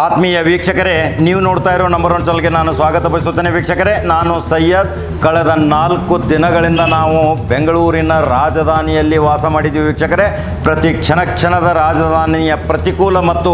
ಆತ್ಮೀಯ ವೀಕ್ಷಕರೇ, ನೀವು ನೋಡ್ತಾ ಇರೋ ನಂಬರ್ ಒನ್ ಚಾನಲ್ಗೆ ನಾನು ಸ್ವಾಗತ ಬಯಸುತ್ತೇನೆ ವೀಕ್ಷಕರೇ. ನಾನು ಸೈಯದ್. ಕಳೆದ ನಾಲ್ಕು ದಿನಗಳಿಂದ ನಾವು ಬೆಂಗಳೂರಿನ ರಾಜಧಾನಿಯಲ್ಲಿ ವಾಸ ಮಾಡಿದ್ದೀವಿ ವೀಕ್ಷಕರೇ. ಪ್ರತಿ ಕ್ಷಣ ಕ್ಷಣದ ರಾಜಧಾನಿಯ ಪ್ರತಿಕೂಲ ಮತ್ತು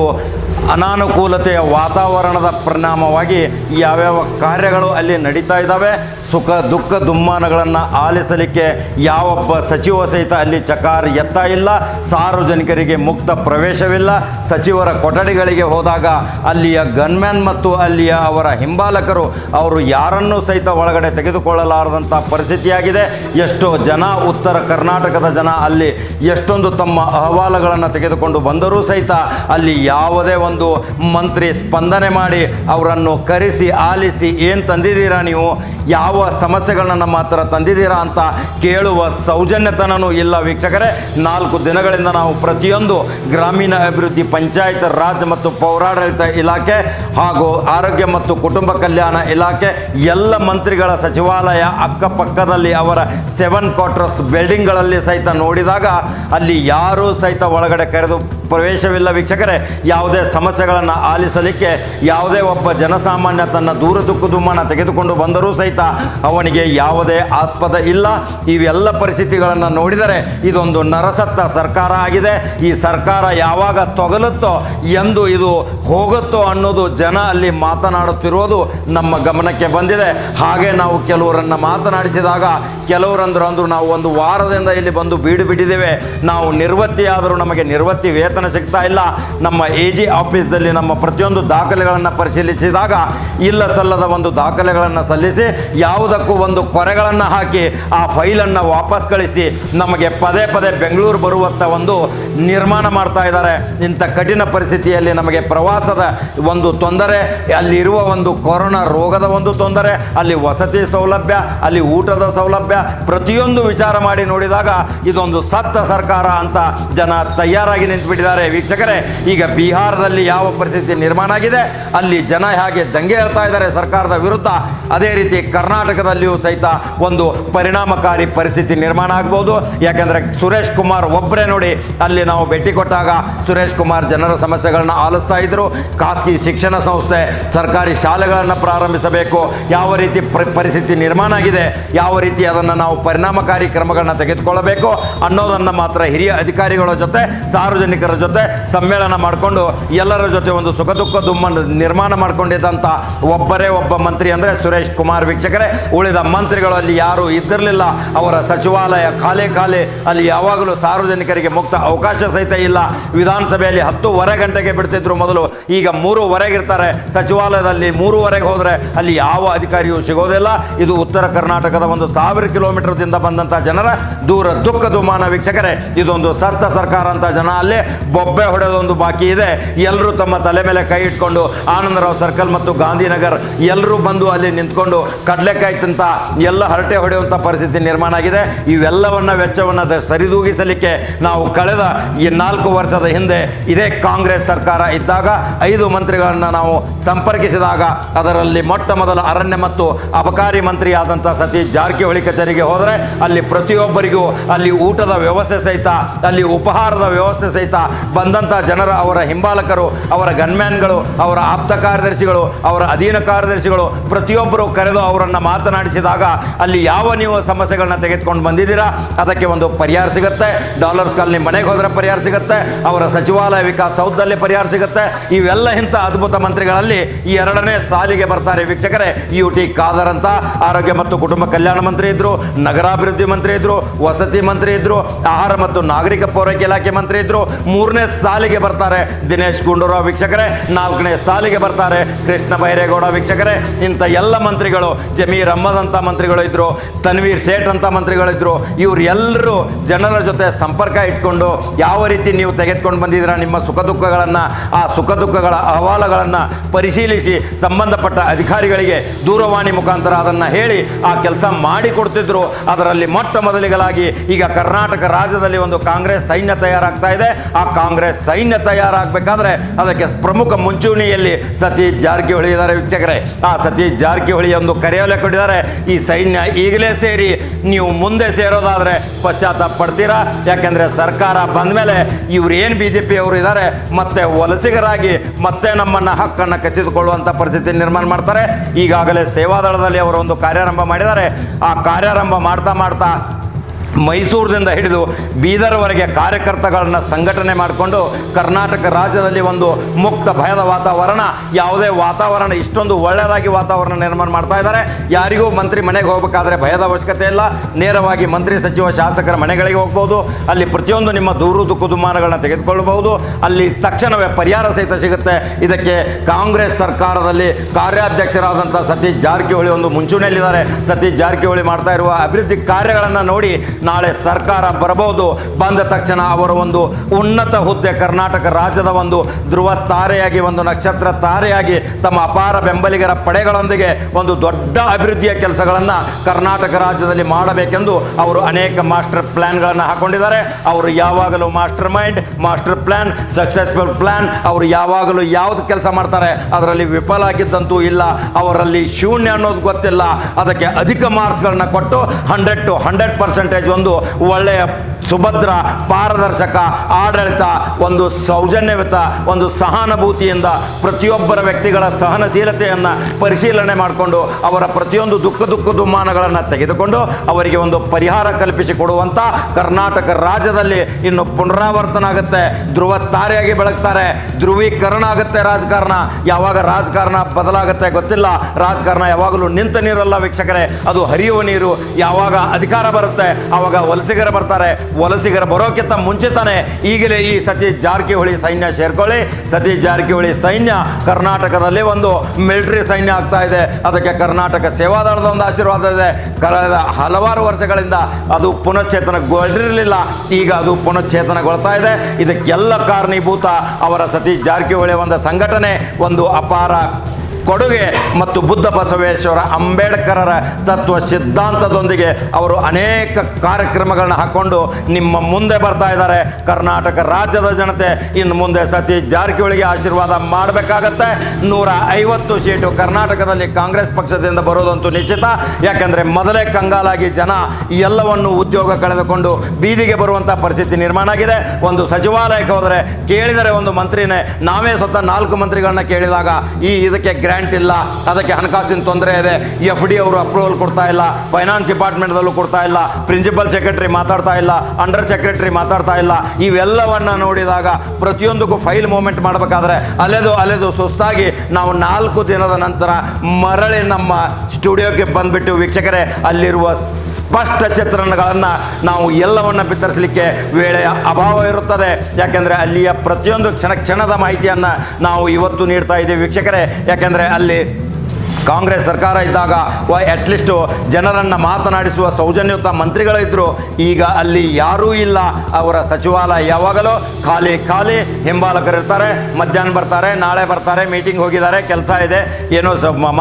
ಅನಾನುಕೂಲತೆಯ ವಾತಾವರಣದ ಪರಿಣಾಮವಾಗಿ ಯಾವ್ಯಾವ ಕಾರ್ಯಗಳು ಅಲ್ಲಿ ನಡೀತಾ ಇದ್ದಾವೆ ಸುಖ, ದುಃಖ, ದುಮ್ಮಾನಗಳನ್ನು ಆಲಿಸಲಿಕ್ಕೆ ಯಾವೊಬ್ಬ ಸಚಿವ ಸಹಿತ ಅಲ್ಲಿ ಚಕಾರ ಎತ್ತ ಇಲ್ಲ. ಸಾರ್ವಜನಿಕರಿಗೆ ಮುಕ್ತ ಪ್ರವೇಶವಿಲ್ಲ. ಸಚಿವರ ಕೊಠಡಿಗಳಿಗೆ ಹೋದಾಗ ಅಲ್ಲಿಯ ಗನ್ಮ್ಯಾನ್ ಮತ್ತು ಅಲ್ಲಿಯ ಅವರ ಹಿಂಬಾಲಕರು, ಅವರು ಯಾರನ್ನೂ ಸಹಿತ ಒಳಗಡೆ ತೆಗೆದುಕೊಳ್ಳಲಾರದಂಥ ಪರಿಸ್ಥಿತಿಯಾಗಿದೆ. ಎಷ್ಟೋ ಜನ ಉತ್ತರ ಕರ್ನಾಟಕದ ಜನ ಅಲ್ಲಿ ಎಷ್ಟೊಂದು ತಮ್ಮ ಅಹವಾಲುಗಳನ್ನು ತೆಗೆದುಕೊಂಡು ಬಂದರೂ ಸಹಿತ ಅಲ್ಲಿ ಯಾವುದೇ ಒಂದು ಮಂತ್ರಿ ಸ್ಪಂದನೆ ಮಾಡಿ ಅವರನ್ನು ಕರೆಸಿ, ಆಲಿಸಿ ಏನು ತಂದಿದ್ದೀರಾ ನೀವು? ಯಾವ ಸಮಸ್ಯೆಗಳನ್ನ ನಮ್ಮ ಹತ್ರ ತಂದಿದ್ದೀರಾ ಅಂತ ಕೇಳುವ ಸೌಜನ್ಯತನೂ ಇಲ್ಲ ವೀಕ್ಷಕರೇ. ನಾಲ್ಕು ದಿನಗಳಿಂದ ನಾವು ಪ್ರತಿಯೊಂದು ಗ್ರಾಮೀಣ ಅಭಿವೃದ್ಧಿ ಪಂಚಾಯತ್ ರಾಜ್ ಮತ್ತು ಪೌರಾಡಳಿತ ಇಲಾಖೆ ಹಾಗೂ ಆರೋಗ್ಯ ಮತ್ತು ಕುಟುಂಬ ಕಲ್ಯಾಣ ಇಲಾಖೆ, ಎಲ್ಲ ಮಂತ್ರಿಗಳ ಸಚಿವಾಲಯ ಅಕ್ಕಪಕ್ಕದಲ್ಲಿ ಅವರ ಸೆವೆನ್ ಕ್ವಾರ್ಟರ್ಸ್ ಬಿಲ್ಡಿಂಗ್ಗಳಲ್ಲಿ ಸಹಿತ ನೋಡಿದಾಗ ಅಲ್ಲಿ ಯಾರೂ ಸಹಿತ ಒಳಗಡೆ ಕರೆದು ಪ್ರವೇಶವಿಲ್ಲ ವೀಕ್ಷಕರೇ. ಯಾವುದೇ ಸಮಸ್ಯೆಗಳನ್ನು ಆಲಿಸಲಿಕ್ಕೆ ಯಾವುದೇ ಒಬ್ಬ ಜನಸಾಮಾನ್ಯ ತನ್ನ ದೂರ ದುಃಖ ದುಮ್ಮಾನ ತೆಗೆದುಕೊಂಡು ಬಂದರೂ ಸಹಿತ ಅವನಿಗೆ ಯಾವುದೇ ಆಸ್ಪದ ಇಲ್ಲ. ಇವೆಲ್ಲ ಪರಿಸ್ಥಿತಿಗಳನ್ನು ನೋಡಿದರೆ ಇದೊಂದು ನರಸತ್ತ ಸರ್ಕಾರ ಆಗಿದೆ. ಈ ಸರ್ಕಾರ ಯಾವಾಗ ತೊಗಲುತ್ತೋ, ಎಂದು ಇದು ಹೋಗುತ್ತೋ ಅನ್ನೋದು ಜನ ಅಲ್ಲಿ ಮಾತನಾಡುತ್ತಿರುವುದು ನಮ್ಮ ಗಮನಕ್ಕೆ ಬಂದಿದೆ. ಹಾಗೆ ನಾವು ಕೆಲವರನ್ನು ಮಾತನಾಡಿಸಿದಾಗ ಕೆಲವರಂದ್ರು ಅಂದರು ನಾವು ಒಂದು ವಾರದಿಂದ ಇಲ್ಲಿ ಬಂದು ಬೀಡು ಬಿಟ್ಟಿದ್ದೇವೆ. ನಾವು ನಿರ್ವತ್ತಿಯಾದರೂ ನಮಗೆ ನಿರ್ವತ್ತಿ ವೇತನ ಸಿಗ್ತಾ ಇಲ್ಲ. ನಮ್ಮ ಎ ಜಿ ಆಫೀಸ್ದಲ್ಲಿ ನಮ್ಮ ಪ್ರತಿಯೊಂದು ದಾಖಲೆಗಳನ್ನು ಪರಿಶೀಲಿಸಿದಾಗ ಇಲ್ಲ ಸಲ್ಲದ ಒಂದು ದಾಖಲೆಗಳನ್ನು ಸಲ್ಲಿಸಿ ಯಾವುದಕ್ಕೂ ಒಂದು ಕೊರೆಗಳನ್ನು ಹಾಕಿ ಆ ಫೈಲನ್ನು ವಾಪಸ್ ಕಳಿಸಿ ನಮಗೆ ಪದೇ ಪದೇ ಬೆಂಗಳೂರು ಬರುವಂಥ ಒಂದು ನಿರ್ಮಾಣ ಮಾಡ್ತಾ ಇದ್ದಾರೆ. ಇಂಥ ಕಠಿಣ ಪರಿಸ್ಥಿತಿಯಲ್ಲಿ ನಮಗೆ ಪ್ರವಾಸದ ಒಂದು ತೊಂದರೆ ಅಲ್ಲಿರುವ ಒಂದು ಕೊರೋನಾ ರೋಗದ ಒಂದು ತೊಂದರೆ, ಅಲ್ಲಿ ವಸತಿ ಸೌಲಭ್ಯ, ಅಲ್ಲಿ ಊಟದ ಸೌಲಭ್ಯ, ಪ್ರತಿಯೊಂದು ವಿಚಾರ ಮಾಡಿ ನೋಡಿದಾಗ ಇದೊಂದು ಸತ್ತ ಸರ್ಕಾರ ಅಂತ ಜನ ತಯಾರಾಗಿ ನಿಂತುಬಿಟ್ಟಿದ್ದಾರೆ. ವೀಕ್ಷಕರೇ, ಈಗ ಬಿಹಾರದಲ್ಲಿ ಯಾವ ಪರಿಸ್ಥಿತಿ ನಿರ್ಮಾಣ ಆಗಿದೆ? ಅಲ್ಲಿ ಜನ ಹೇಗೆ ದಂಗೆ ಹೇಳ್ತಾ ಇದ್ದಾರೆ ಸರ್ಕಾರದ ವಿರುದ್ಧ? ಅದೇ ರೀತಿ ಕರ್ನಾಟಕದಲ್ಲಿಯೂ ಸಹಿತ ಒಂದು ಪರಿಣಾಮಕಾರಿ ಪರಿಸ್ಥಿತಿ ನಿರ್ಮಾಣ ಆಗ್ಬೋದು. ಯಾಕಂದ್ರೆ ಸುರೇಶ್ ಕುಮಾರ್ ಒಬ್ಬರೇ ನೋಡಿ ಅಲ್ಲಿ ನಾವು ಭೇಟಿ ಕೊಟ್ಟಾಗ ಸುರೇಶ್ ಕುಮಾರ್ ಜನರ ಸಮಸ್ಯೆಗಳನ್ನ ಆಲಿಸ್ತಾ ಇದ್ರು. ಖಾಸಗಿ ಶಿಕ್ಷಣ ಸಂಸ್ಥೆ, ಸರ್ಕಾರಿ ಶಾಲೆಗಳನ್ನು ಪ್ರಾರಂಭಿಸಬೇಕು. ಯಾವ ರೀತಿ ಪರಿಸ್ಥಿತಿ ನಿರ್ಮಾಣ ಆಗಿದೆ? ಯಾವ ರೀತಿ ಅದನ್ನು ನಾವು ಪರಿಣಾಮಕಾರಿ ಕ್ರಮಗಳನ್ನ ತೆಗೆದುಕೊಳ್ಳಬೇಕು ಅನ್ನೋದನ್ನು ಮಾತ್ರ ಹಿರಿಯ ಅಧಿಕಾರಿಗಳ ಜೊತೆ ಸಾರ್ವಜನಿಕರ ಜೊತೆ ಸಮ್ಮೇಳನ ಮಾಡಿಕೊಂಡು ಎಲ್ಲರ ಜೊತೆ ಒಂದು ಸುಖ ದುಃಖ ದುಮ್ಮ ನಿರ್ಮಾಣ ಮಾಡಿಕೊಂಡಿದ್ದಂಥ ಒಬ್ಬರೇ ಒಬ್ಬ ಮಂತ್ರಿ ಅಂದರೆ ಸುರೇಶ್ ಕುಮಾರ್ ವೀಕ್ಷಕರೇ. ಉಳಿದ ಮಂತ್ರಿಗಳು ಅಲ್ಲಿ ಯಾರೂ ಇದ್ದಿರಲಿಲ್ಲ. ಅವರ ಸಚಿವಾಲಯ ಖಾಲಿ ಖಾಲಿ ಅಲ್ಲಿ ಯಾವಾಗಲೂ ಸಾರ್ವಜನಿಕರಿಗೆ ಮುಕ್ತ ಅವಕಾಶ ಸಹಿತ ಇಲ್ಲ. ವಿಧಾನಸಭೆಯಲ್ಲಿ ಹತ್ತೂವರೆ ಗಂಟೆಗೆ ಬಿಡ್ತಿದ್ರು ಮೊದಲು. ಈಗ ಮೂರುವರೆಗೆ ಇರ್ತಾರೆ ಸಚಿವಾಲಯದಲ್ಲಿ ಮೂರುವರೆಗೆ ಹೋದರೆ ಅಲ್ಲಿ ಯಾವ ಅಧಿಕಾರಿಯೂ ಸಿಗೋದಿಲ್ಲ. ಇದು ಉತ್ತರ ಕರ್ನಾಟಕದ ಒಂದು ಸಾವಿರ ಕಿಲೋಮೀಟರ್ದಿಂದ ಬಂದಂಥ ಜನರ ದೂರ ದುಃಖ ದುಮಾನ ವೀಕ್ಷಕರೇ. ಇದೊಂದು ಸತ್ತ ಸರ್ಕಾರ ಅಂತ ಜನ ಅಲ್ಲೇ ಬೊಬ್ಬೆ ಹೊಡೆದೊಂದು ಬಾಕಿ ಇದೆ. ಎಲ್ಲರೂ ತಮ್ಮ ತಲೆ ಮೇಲೆ ಕೈ ಇಟ್ಕೊಂಡು ಆನಂದರಾವ್ ಸರ್ಕಲ್ ಮತ್ತು ಗಾಂಧಿನಗರ್ ಎಲ್ಲರೂ ಬಂದು ಅಲ್ಲಿ ನಿಂತ್ಕೊಂಡು ಕಡಲೆಕಾಯಿ ತಂತ ಎಲ್ಲ ಹರಟೆ ಹೊಡೆಯುವಂಥ ಪರಿಸ್ಥಿತಿ ನಿರ್ಮಾಣ ಆಗಿದೆ. ಇವೆಲ್ಲವನ್ನು ವೆಚ್ಚವನ್ನು ಸರಿದೂಗಿಸಲಿಕ್ಕೆ ನಾವು ಕಳೆದ ಈ ನಾಲ್ಕು ವರ್ಷದ ಹಿಂದೆ ಇದೇ ಕಾಂಗ್ರೆಸ್ ಸರ್ಕಾರ ಇದ್ದಾಗ ಐದು ಮಂತ್ರಿಗಳನ್ನು ನಾವು ಸಂಪರ್ಕಿಸಿದಾಗ ಅದರಲ್ಲಿ ಮೊಟ್ಟ ಮೊದಲ ಅರಣ್ಯ ಮತ್ತು ಅಬಕಾರಿ ಮಂತ್ರಿ ಆದಂಥ ಸತೀಶ್ ಜಾರಕಿಹೊಳಿ ಕಚೇರಿಗೆ ಹೋದರೆ ಅಲ್ಲಿ ಪ್ರತಿಯೊಬ್ಬರಿಗೂ ಅಲ್ಲಿ ಊಟದ ವ್ಯವಸ್ಥೆ ಸಹಿತ, ಅಲ್ಲಿ ಉಪಹಾರದ ವ್ಯವಸ್ಥೆ ಸಹಿತ ಬಂದಂಥ ಜನರ ಅವರ ಹಿಂಬಾಲಕರು, ಅವರ ಗನ್ಮ್ಯಾನ್ಗಳು, ಅವರ ಆಪ್ತ ಕಾರ್ಯದರ್ಶಿಗಳು, ಅವರ ಅಧೀನ ಕಾರ್ಯದರ್ಶಿಗಳು ಪ್ರತಿಯೊಬ್ಬರು ಕರೆದು ಅವರನ್ನು ಮಾತನಾಡಿಸಿದಾಗ ಅಲ್ಲಿ ಯಾವ ನೀವು ಸಮಸ್ಯೆಗಳನ್ನ ತೆಗೆದುಕೊಂಡು ಬಂದಿದ್ದೀರಾ? ಅದಕ್ಕೆ ಒಂದು ಪರಿಹಾರ ಸಿಗುತ್ತೆ. ಡಾಲರ್ಸ್ ಕಾಲನಿ ಮನೆಗೆ ಹೋದರೆ ಪರಿಹಾರ ಸಿಗುತ್ತೆ. ಅವರ ಸಚಿವಾಲಯ ವಿಕಾಸ್ ಸೌಧದಲ್ಲಿ ಪರಿಹಾರ ಸಿಗುತ್ತೆ. ಇವೆಲ್ಲ ಇಂಥ ಅದ್ಭುತ ಮಂತ್ರಿಗಳಲ್ಲಿ ಈ ಎರಡನೇ ಸಾಲಿಗೆ ಬರ್ತಾರೆ ವೀಕ್ಷಕರೇ ಯು ಟಿ ಖಾದರ್ ಅಂತ. ಆರೋಗ್ಯ ಮತ್ತು ಕುಟುಂಬ ಕಲ್ಯಾಣ ಮಂತ್ರಿ ಇದ್ರು, ನಗರಾಭಿವೃದ್ಧಿ ಮಂತ್ರಿ ಇದ್ರು, ವಸತಿ ಮಂತ್ರಿ ಇದ್ರು, ಆಹಾರ ಮತ್ತು ನಾಗರಿಕ ಪೂರೈಕೆ ಇಲಾಖೆ ಮಂತ್ರಿ ಇದ್ರು ಮೂರನೇ ಸಾಲಿಗೆ ಬರ್ತಾರೆ ದಿನೇಶ್ ಗುಂಡೂರಾವ್ ವೀಕ್ಷಕರೇ, ನಾಲ್ಕನೇ ಸಾಲಿಗೆ ಬರ್ತಾರೆ ಕೃಷ್ಣ ಬೈರೇಗೌಡ ವೀಕ್ಷಕರೇ. ಇಂಥ ಎಲ್ಲ ಮಂತ್ರಿಗಳು, ಜಮೀರ್ ಅಹ್ಮದ್ ಅಂತ ಮಂತ್ರಿಗಳು ಇದ್ರು, ತನ್ವೀರ್ ಸೇಠ್ ಅಂತ ಮಂತ್ರಿಗಳಿದ್ರು ಇವ್ರು ಎಲ್ಲರೂ ಜನರ ಜೊತೆ ಸಂಪರ್ಕ ಇಟ್ಕೊಂಡು ಯಾವ ರೀತಿ ನೀವು ತೆಗೆದುಕೊಂಡು ಬಂದಿದ್ದೀರಾ, ನಿಮ್ಮ ಸುಖ ದುಃಖಗಳನ್ನು, ಆ ಸುಖ ದುಃಖಗಳ ಅಹವಾಲುಗಳನ್ನು ಪರಿಶೀಲಿಸಿ ಸಂಬಂಧಪಟ್ಟ ಅಧಿಕಾರಿಗಳಿಗೆ ದೂರವಾಣಿ ಮುಖಾಂತರ ಅದನ್ನು ಹೇಳಿ ಆ ಕೆಲಸ ಮಾಡಿಕೊಡ್ತಿದ್ರು ಅದರಲ್ಲಿ ಮೊಟ್ಟ ಮೊದಲಿಗಳಾಗಿ ಈಗ ಕರ್ನಾಟಕ ರಾಜ್ಯದಲ್ಲಿ ಒಂದು ಕಾಂಗ್ರೆಸ್ ಸೈನ್ಯ ತಯಾರಾಗ್ತಾ ಇದೆ. ಆ ಕಾಂಗ್ರೆಸ್ ಸೈನ್ಯ ತಯಾರಾಗಬೇಕಾದ್ರೆ ಅದಕ್ಕೆ ಪ್ರಮುಖ ಮುಂಚೂಣಿಯಲ್ಲಿ ಸತೀಶ್ ಜಾರಕಿಹೊಳಿ ಇದ್ದಾರೆ ವೀಕ್ಷಕರೇ. ಆ ಸತೀಶ್ ಜಾರಕಿಹೊಳಿ ಒಂದು ಕರೆಯೋಲೆ ಕೊಟ್ಟಿದ್ದಾರೆ. ಈ ಸೈನ್ಯ ಈಗಲೇ ಸೇರಿ ನೀವು ಮುಂದೆ ಸೇರೋದಾದರೆ ಪಶ್ಚಾತ್ತಾಪ ಪಡ್ತೀರಾ? ಯಾಕೆಂದರೆ ಸರ್ಕಾರ ಬಂದ ಮೇಲೆ ಇವ್ರು ಏನು ಬಿ ಜೆ ಪಿಯವರು ಇದ್ದಾರೆ, ಮತ್ತೆ ವಲಸಿಗರಾಗಿ ಮತ್ತೆ ನಮ್ಮನ್ನು ಹಕ್ಕನ್ನು ಕಸಿದುಕೊಳ್ಳುವಂಥ ಪರಿಸ್ಥಿತಿ ನಿರ್ಮಾಣ ಮಾಡ್ತಾರೆ. ಈಗಾಗಲೇ ಸೇವಾದಳದಲ್ಲಿ ಅವರು ಒಂದು ಕಾರ್ಯಾರಂಭ ಮಾಡಿದ್ದಾರೆ. ಆ ಕಾರ್ಯಾರಂಭ ಮಾಡ್ತಾ ಮಾಡ್ತಾ ಮೈಸೂರಿನಿಂದ ಹಿಡಿದು ಬೀದರ್ವರೆಗೆ ಕಾರ್ಯಕರ್ತಗಳನ್ನು ಸಂಘಟನೆ ಮಾಡಿಕೊಂಡು ಕರ್ನಾಟಕ ರಾಜ್ಯದಲ್ಲಿ ಒಂದು ಮುಕ್ತ ಭಯದ ವಾತಾವರಣ, ಯಾವುದೇ ವಾತಾವರಣ, ಇಷ್ಟೊಂದು ಒಳ್ಳೆಯದಾಗಿ ವಾತಾವರಣ ನಿರ್ಮಾಣ ಮಾಡ್ತಾ ಇದ್ದಾರೆ. ಯಾರಿಗೂ ಮಂತ್ರಿ ಮನೆಗೆ ಹೋಗಬೇಕಾದ್ರೆ ಭಯದ ಅವಶ್ಯಕತೆ ಇಲ್ಲ. ನೇರವಾಗಿ ಮಂತ್ರಿ ಸಚಿವ ಶಾಸಕರ ಮನೆಗಳಿಗೆ ಹೋಗ್ಬೋದು. ಅಲ್ಲಿ ಪ್ರತಿಯೊಂದು ನಿಮ್ಮ ದೂರು ದುಃಖ ದುಮ್ಮಾನಗಳನ್ನ ತೆಗೆದುಕೊಳ್ಳಬಹುದು ಅಲ್ಲಿ ತಕ್ಷಣವೇ ಪರಿಹಾರ ಸಹಿತ ಸಿಗುತ್ತೆ. ಇದಕ್ಕೆ ಕಾಂಗ್ರೆಸ್ ಸರ್ಕಾರದಲ್ಲಿ ಕಾರ್ಯಾಧ್ಯಕ್ಷರಾದಂಥ ಸತೀಶ್ ಜಾರಕಿಹೊಳಿ ಒಂದು ಮುಂಚೂಣಿಯಲ್ಲಿದ್ದಾರೆ. ಸತೀಶ್ ಜಾರಕಿಹೊಳಿ ಮಾಡ್ತಾ ಇರುವ ಅಭಿವೃದ್ಧಿ ಕಾರ್ಯಗಳನ್ನು ನೋಡಿ ನಾಳೆ ಸರ್ಕಾರ ಬರಬಹುದು. ಬಂದ ತಕ್ಷಣ ಅವರ ಒಂದು ಉನ್ನತ ಹುದ್ದೆ, ಕರ್ನಾಟಕ ರಾಜ್ಯದ ಒಂದು ಧ್ರುವ ತಾರೆಯಾಗಿ, ಒಂದು ನಕ್ಷತ್ರ ತಾರೆಯಾಗಿ ತಮ್ಮ ಅಪಾರ ಬೆಂಬಲಿಗರ ಪಡೆಗಳೊಂದಿಗೆ ಒಂದು ದೊಡ್ಡ ಅಭಿವೃದ್ಧಿಯ ಕೆಲಸಗಳನ್ನು ಕರ್ನಾಟಕ ರಾಜ್ಯದಲ್ಲಿ ಮಾಡಬೇಕೆಂದು ಅವರು ಅನೇಕ ಮಾಸ್ಟರ್ ಪ್ಲ್ಯಾನ್ಗಳನ್ನು ಹಾಕೊಂಡಿದ್ದಾರೆ. ಅವರು ಯಾವಾಗಲೂ master mind, master plan successful plan ಅವರು ಯಾವಾಗಲೂ ಯಾವುದು ಕೆಲಸ ಮಾಡ್ತಾರೆ ಅದರಲ್ಲಿ ವಿಫಲ ಆಗಿದ್ದಂತೂ ಇಲ್ಲ. ಅವರಲ್ಲಿ ಶೂನ್ಯ ಅನ್ನೋದು ಗೊತ್ತಿಲ್ಲ. ಅದಕ್ಕೆ ಅಧಿಕ ಮಾರ್ಕ್ಸ್ಗಳನ್ನ ಕೊಟ್ಟು ಹಂಡ್ರೆಡ್ ಟು ಹಂಡ್ರೆಡ್ ಪರ್ಸೆಂಟೇಜ್ ಒಂದು ಒಳ್ಳೆಯ ಸುಭದ್ರ ಪಾರದರ್ಶಕ ಆಡಳಿತ, ಒಂದು ಸೌಜನ್ಯವತ ಒಂದು ಸಹಾನುಭೂತಿಯಿಂದ ಪ್ರತಿಯೊಬ್ಬರ ವ್ಯಕ್ತಿಗಳ ಸಹನಶೀಲತೆಯನ್ನು ಪರಿಶೀಲನೆ ಮಾಡಿಕೊಂಡು ಅವರ ಪ್ರತಿಯೊಂದು ದುಃಖ ದುಃಖ ದುಮ್ಮಾನಗಳನ್ನು ತೆಗೆದುಕೊಂಡು ಅವರಿಗೆ ಒಂದು ಪರಿಹಾರ ಕಲ್ಪಿಸಿಕೊಡುವಂಥ ಕರ್ನಾಟಕ ರಾಜ್ಯದಲ್ಲಿ ಇನ್ನು ಪುನರಾವರ್ತನ ಆಗುತ್ತೆ. ಧ್ರುವ ತಾರೆಯಾಗಿ ಬೆಳಗ್ತಾರೆ. ಧ್ರುವೀಕರಣ ಆಗುತ್ತೆ ರಾಜಕಾರಣ. ಯಾವಾಗ ರಾಜಕಾರಣ ಬದಲಾಗುತ್ತೆ ಗೊತ್ತಿಲ್ಲ. ರಾಜಕಾರಣ ಯಾವಾಗಲೂ ನಿಂತ ನೀರಲ್ಲ ವೀಕ್ಷಕರೇ. ಅದು ಹರಿಯುವ ನೀರು. ಯಾವಾಗ ಅಧಿಕಾರ ಬರುತ್ತೆ ಆವಾಗ ವಲಸಿಗರು ಬರ್ತಾರೆ. ವಲಸಿಗರು ಬರೋಕ್ಕಿಂತ ಮುಂಚಿತನೇ ಈಗಲೇ ಈ ಸತೀಶ್ ಜಾರಕಿಹೊಳಿ ಸೈನ್ಯ ಸೇರ್ಕೊಳ್ಳಿ. ಸತೀಶ್ ಜಾರಕಿಹೊಳಿ ಸೈನ್ಯ ಕರ್ನಾಟಕದಲ್ಲಿ ಒಂದು ಮಿಲಿಟರಿ ಸೈನ್ಯ ಆಗ್ತಾ ಇದೆ. ಅದಕ್ಕೆ ಕರ್ನಾಟಕ ಸೇವಾದಳದ ಒಂದು ಆಶೀರ್ವಾದ ಇದೆ. ಕಳೆದ ಹಲವಾರು ವರ್ಷಗಳಿಂದ ಅದು ಪುನಶ್ಚೇತನಗೊಳಿರಲಿಲ್ಲ ಈಗ ಅದು ಪುನಶ್ಚೇತನಗೊಳ್ತಾ ಇದೆ. ಇದಕ್ಕೆಲ್ಲ ಕಾರಣೀಭೂತ ಅವರ ಸತೀಶ್ ಜಾರಕಿಹೊಳಿ ಒಂದು ಸಂಘಟನೆ, ಒಂದು ಅಪಾರ ಕೊಡುಗೆ ಮತ್ತು ಬುದ್ಧ ಬಸವೇಶ್ವರ ಅಂಬೇಡ್ಕರರ ತತ್ವ ಸಿದ್ಧಾಂತದೊಂದಿಗೆ ಅವರು ಅನೇಕ ಕಾರ್ಯಕ್ರಮಗಳನ್ನ ಹಾಕೊಂಡು ನಿಮ್ಮ ಮುಂದೆ ಬರ್ತಾ ಇದ್ದಾರೆ. ಕರ್ನಾಟಕ ರಾಜ್ಯದ ಜನತೆ, ಇನ್ನು ಮುಂದೆ ಸತೀಶ್ ಜಾರಕಿಹೊಳಿಗೆ ಆಶೀರ್ವಾದ ಮಾಡಬೇಕಾಗತ್ತೆ. ನೂರ ಐವತ್ತು ಸೀಟು ಕರ್ನಾಟಕದಲ್ಲಿ ಕಾಂಗ್ರೆಸ್ ಪಕ್ಷದಿಂದ ಬರೋದಂತೂ ನಿಶ್ಚಿತ. ಯಾಕೆಂದರೆ ಮೊದಲೇ ಕಂಗಾಲಾಗಿ ಜನ ಎಲ್ಲವನ್ನು ಉದ್ಯೋಗ ಕಳೆದುಕೊಂಡು ಬೀದಿಗೆ ಬರುವಂಥ ಪರಿಸ್ಥಿತಿ ನಿರ್ಮಾಣ ಆಗಿದೆ. ಒಂದು ಸಚಿವಾಲಯಕ್ಕೆ ಹೋದರೆ ಕೇಳಿದರೆ ಒಂದು ಮಂತ್ರಿನೇ, ನಾವೇ ಸ್ವತಃ ನಾಲ್ಕು ಮಂತ್ರಿಗಳನ್ನ ಕೇಳಿದಾಗ ಈ ಇದಕ್ಕೆ ಗ್ರ್ಯಾಂಟ್ ಇಲ್ಲ. ಅದಕ್ಕೆ ಹಣಕಾಸಿನ ತೊಂದರೆ ಇದೆ. ಎಫ್ ಡಿ ಅವರು ಅಪ್ರೂವಲ್ ಕೊಡ್ತಾ ಇಲ್ಲ. ಫೈನಾನ್ಸ್ ಡಿಪಾರ್ಟ್ಮೆಂಟ್ದಲ್ಲೂ ಕೊಡ್ತಾ ಇಲ್ಲ. ಪ್ರಿನ್ಸಿಪಲ್ ಸೆಕ್ರೆಟರಿ ಮಾತಾಡ್ತಾ ಇಲ್ಲ. ಅಂಡರ್ ಸೆಕ್ರೆಟರಿ ಮಾತಾಡ್ತಾ ಇಲ್ಲ. ಇವೆಲ್ಲವನ್ನ ನೋಡಿದಾಗ ಪ್ರತಿಯೊಂದಕ್ಕೂ ಫೈಲ್ ಮೂಮೆಂಟ್ ಮಾಡಬೇಕಾದ್ರೆ ಅಲೆದು ಅಲೆದು ಸುಸ್ತಾಗಿ ನಾವು ನಾಲ್ಕು ದಿನದ ನಂತರ ಮರಳಿ ನಮ್ಮ ಸ್ಟುಡಿಯೋಗೆ ಬಂದ್ಬಿಟ್ಟು ವೀಕ್ಷಕರೇ, ಅಲ್ಲಿರುವ ಸ್ಪಷ್ಟ ಚಿತ್ರಣಗಳನ್ನು ನಾವು ಎಲ್ಲವನ್ನ ಬಿತ್ತರಿಸಲಿಕ್ಕೆ ವೇಳೆಯ ಅಭಾವ ಇರುತ್ತದೆ. ಯಾಕೆಂದರೆ ಅಲ್ಲಿಯ ಪ್ರತಿಯೊಂದು ಕ್ಷಣ ಕ್ಷಣದ ಮಾಹಿತಿಯನ್ನು ನಾವು ಇವತ್ತು ನೀಡ್ತಾ ಇದ್ದೀವಿ ವೀಕ್ಷಕರೇ. ಯಾಕೆಂದರೆ ಅಲ್ಲಿ ಕಾಂಗ್ರೆಸ್ ಸರ್ಕಾರ ಇದ್ದಾಗ ಅಟ್ಲೀಸ್ಟ್ ಜನರನ್ನು ಮಾತನಾಡಿಸುವ ಸೌಜನ್ಯಯುತ ಮಂತ್ರಿಗಳಿದ್ರು. ಈಗ ಅಲ್ಲಿ ಯಾರೂ ಇಲ್ಲ. ಅವರ ಸಚಿವಾಲಯ ಯಾವಾಗಲೂ ಖಾಲಿ ಖಾಲಿ ಹಿಂಬಾಲಕರಿರ್ತಾರೆ ಮಧ್ಯಾಹ್ನ ಬರ್ತಾರೆ, ನಾಳೆ ಬರ್ತಾರೆ ಮೀಟಿಂಗ್ ಹೋಗಿದ್ದಾರೆ, ಕೆಲಸ ಇದೆ, ಏನೋ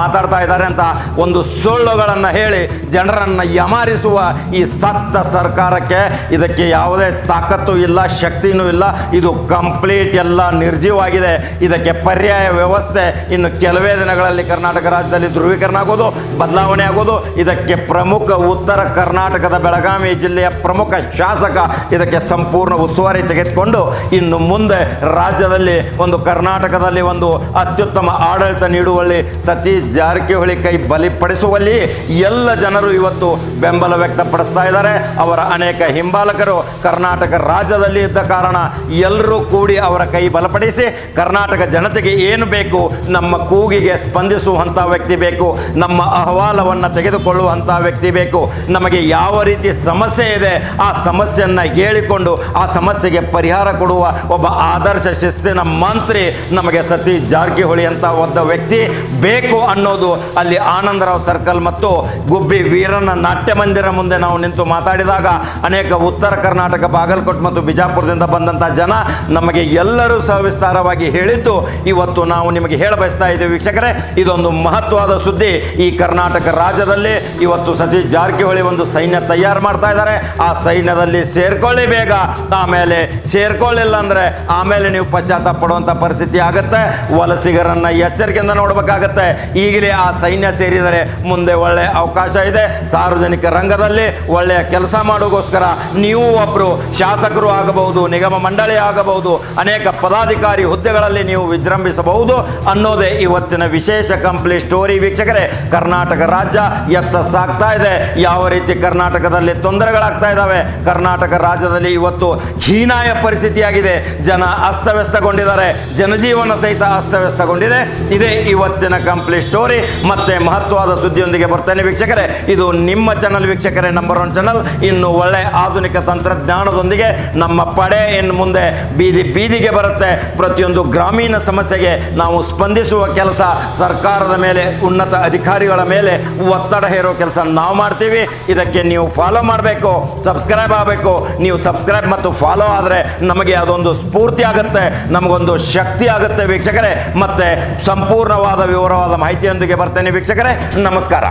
ಮಾತಾಡ್ತಾ ಇದ್ದಾರೆ ಅಂತ ಒಂದು ಸುಳ್ಳುಗಳನ್ನು ಹೇಳಿ ಜನರನ್ನು ಯಮಾರಿಸುವ ಈ ಸತ್ತ ಸರ್ಕಾರಕ್ಕೆ ಇದಕ್ಕೆ ಯಾವುದೇ ತಾಕತ್ತು ಇಲ್ಲ, ಶಕ್ತಿನೂ ಇಲ್ಲ. ಇದು ಕಂಪ್ಲೀಟ್ ಎಲ್ಲ ನಿರ್ಜೀವಾಗಿದೆ ಇದಕ್ಕೆ ಪರ್ಯಾಯ ವ್ಯವಸ್ಥೆ ಇನ್ನು ಕೆಲವೇ ದಿನಗಳಲ್ಲಿ ಕರ್ನಾಟಕ ರಾಜ್ಯದಲ್ಲಿ ಧ್ರುವೀಕರಣ ಆಗೋದು, ಬದಲಾವಣೆ ಆಗೋದು, ಇದಕ್ಕೆ ಪ್ರಮುಖ ಉತ್ತರ ಕರ್ನಾಟಕದ ಬೆಳಗಾವಿ ಜಿಲ್ಲೆಯ ಪ್ರಮುಖ ಶಾಸಕ, ಇದಕ್ಕೆ ಸಂಪೂರ್ಣ ಉಸ್ತುವಾರಿ ತೆಗೆದುಕೊಂಡು ಇನ್ನು ಮುಂದೆ ರಾಜ್ಯದಲ್ಲಿ ಒಂದು ಕರ್ನಾಟಕದಲ್ಲಿ ಒಂದು ಅತ್ಯುತ್ತಮ ಆಡಳಿತ ನೀಡುವಲ್ಲಿ ಸತೀಶ್ ಜಾರಕಿಹೊಳಿ ಕೈ ಬಲಿಪಡಿಸುವಲ್ಲಿ ಎಲ್ಲ ಜನರು ಇವತ್ತು ಬೆಂಬಲ ವ್ಯಕ್ತಪಡಿಸ್ತಾ ಇದ್ದಾರೆ. ಅವರ ಅನೇಕ ಹಿಂಬಾಲಕರು ಕರ್ನಾಟಕ ರಾಜ್ಯದಲ್ಲಿ ಇದ್ದ ಕಾರಣ ಎಲ್ಲರೂ ಕೂಡಿ ಅವರ ಕೈ ಬಲಪಡಿಸಿ ಕರ್ನಾಟಕ ಜನತೆಗೆ ಏನು ಬೇಕು ನಮ್ಮ ಕೂಗಿಗೆ ಸ್ಪಂದಿಸುವಂಥ ವ್ಯಕ್ತಿ ಬೇಕು, ನಮ್ಮ ಅಹವಾಲವನ್ನು ತೆಗೆದುಕೊಳ್ಳುವಂಥ ವ್ಯಕ್ತಿ ಬೇಕು. ನಮಗೆ ಯಾವ ರೀತಿ ಸಮಸ್ಯೆ ಇದೆ, ಆ ಸಮಸ್ಯೆಯನ್ನು ಹೇಳಿಕೊಂಡು, ಆ ಸಮಸ್ಯೆಗೆ ಪರಿಹಾರ ಕೊಡುವ ಒಬ್ಬ ಆದರ್ಶ ಶಿಸ್ತಿನ ಮಂತ್ರಿ ನಮಗೆ ಸತೀಶ್ ಜಾರಕಿಹೊಳಿ ಅಂತ ಒಬ್ಬ ವ್ಯಕ್ತಿ ಬೇಕು ಅನ್ನೋದು ಅಲ್ಲಿ ಆನಂದರಾವ್ ಸರ್ಕಲ್ ಮತ್ತು ಗುಬ್ಬಿ ವೀರನ ನಾಟ್ಯ ಮಂದಿರ ಮುಂದೆ ನಾವು ನಿಂತು ಮಾತಾಡಿದಾಗ ಅನೇಕ ಉತ್ತರ ಕರ್ನಾಟಕ, ಬಾಗಲಕೋಟೆ ಮತ್ತು ಬಿಜಾಪುರದಿಂದ ಬಂದಂಥ ಜನ ನಮಗೆ ಎಲ್ಲರೂ ಸವಿಸ್ತಾರವಾಗಿ ಹೇಳಿದ್ದು, ಇವತ್ತು ನಾವು ನಿಮಗೆ ಹೇಳಬಯಸ್ತಾ ಇದ್ದೀವಿ. ವೀಕ್ಷಕರೇ, ಇದೊಂದು ಮಹತ್ವ ಮಹತ್ವದ ಸುದ್ದಿ ಈ ಕರ್ನಾಟಕ ರಾಜ್ಯದಲ್ಲಿ ಇವತ್ತು ಸತೀಶ್ ಜಾರಕಿಹೊಳಿ ಒಂದು ಸೈನ್ಯ ತಯಾರು ಮಾಡ್ತಾ ಇದ್ದಾರೆ. ಆ ಸೈನ್ಯದಲ್ಲಿ ಸೇರ್ಕೊಳ್ಳಿ ಬೇಗ. ಆಮೇಲೆ ಸೇರ್ಕೊಳ್ಳಿಲ್ಲ ಅಂದ್ರೆ ಆಮೇಲೆ ನೀವು ಪಶ್ಚಾತ್ತಾಪ ಪಡುವಂಥ ಪರಿಸ್ಥಿತಿ ಆಗುತ್ತೆ. ವಲಸಿಗರನ್ನ ಎಚ್ಚರಿಕೆಯಿಂದ ನೋಡಬೇಕಾಗತ್ತೆ. ಈಗಲೇ ಆ ಸೈನ್ಯ ಸೇರಿದರೆ ಮುಂದೆ ಒಳ್ಳೆ ಅವಕಾಶ ಇದೆ. ಸಾರ್ವಜನಿಕ ರಂಗದಲ್ಲಿ ಒಳ್ಳೆಯ ಕೆಲಸ ಮಾಡೋಗೋಸ್ಕರ ನೀವು ಒಬ್ಬರು ಶಾಸಕರು ಆಗಬಹುದು, ನಿಗಮ ಮಂಡಳಿ ಆಗಬಹುದು, ಅನೇಕ ಪದಾಧಿಕಾರಿ ಹುದ್ದೆಗಳಲ್ಲಿ ನೀವು ವಿಜೃಂಭಿಸಬಹುದು ಅನ್ನೋದೇ ಇವತ್ತಿನ ವಿಶೇಷ ಕಂಪ್ಲೀಟ್ ಸ್ಟೋರಿ ವೀಕ್ಷಕರೇ, ಕರ್ನಾಟಕ ರಾಜ್ಯ ಎತ್ತ ಸಾಗ್ತಾ ಇದೆ. ಯಾವ ರೀತಿ ಕರ್ನಾಟಕದಲ್ಲಿ ತೊಂದರೆಗಳಾಗ್ತಾ ಇದ್ದಾವೆ, ಕರ್ನಾಟಕ ರಾಜ್ಯದಲ್ಲಿ ಇವತ್ತು ಹೀನಾಯ ಪರಿಸ್ಥಿತಿಯಾಗಿದೆ. ಜನ ಅಸ್ತವ್ಯಸ್ತಗೊಂಡಿದ್ದಾರೆ, ಜನಜೀವನ ಸಹಿತ ಅಸ್ತವ್ಯಸ್ತಗೊಂಡಿದೆ. ಇದೇ ಇವತ್ತಿನ ಕಂಪ್ಲೀಟ್ ಸ್ಟೋರಿ ಮತ್ತೆ ಮಹತ್ವದ ಸುದ್ದಿಯೊಂದಿಗೆ ಬರ್ತೇನೆ ವೀಕ್ಷಕರೇ. ಇದು ನಿಮ್ಮ ಚಾನಲ್ ವೀಕ್ಷಕರೇ ನಂಬರ್ ಒನ್ ಚಾನಲ್ ಇನ್ನು ಒಳ್ಳೆ ಆಧುನಿಕ ತಂತ್ರಜ್ಞಾನದೊಂದಿಗೆ ನಮ್ಮ ಪಡೆ ಇನ್ನು ಮುಂದೆ ಬೀದಿ ಬೀದಿಗೆ ಬರುತ್ತೆ. ಪ್ರತಿಯೊಂದು ಗ್ರಾಮೀಣ ಸಮಸ್ಯೆಗೆ ನಾವು ಸ್ಪಂದಿಸುವ ಕೆಲಸ ಸರ್ಕಾರದ ಮೇಲೆ ಉನ್ನತ ಅಧಿಕಾರಿಗಳ ಮೇಲೆ ಒತ್ತಡ ಹೇರೋ ಕೆಲಸ ನಾವು ಮಾಡ್ತೀವಿ. ಇದಕ್ಕೆ ನೀವು ಫಾಲೋ ಮಾಡಬೇಕು ಸಬ್ಸ್ಕ್ರೈಬ್ ಆಗಬೇಕು. ನೀವು ಸಬ್ಸ್ಕ್ರೈಬ್ ಮತ್ತು ಫಾಲೋ ಆದರೆ ನಮಗೆ ಅದೊಂದು ಸ್ಫೂರ್ತಿ ಆಗುತ್ತೆ, ನಮಗೊಂದು ಶಕ್ತಿ ಆಗುತ್ತೆ ವೀಕ್ಷಕರೇ. ಮತ್ತೆ ಸಂಪೂರ್ಣವಾದ ವಿವರವಾದ ಮಾಹಿತಿಯೊಂದಿಗೆ ಬರ್ತೇನೆ ವೀಕ್ಷಕರೇ. ನಮಸ್ಕಾರ.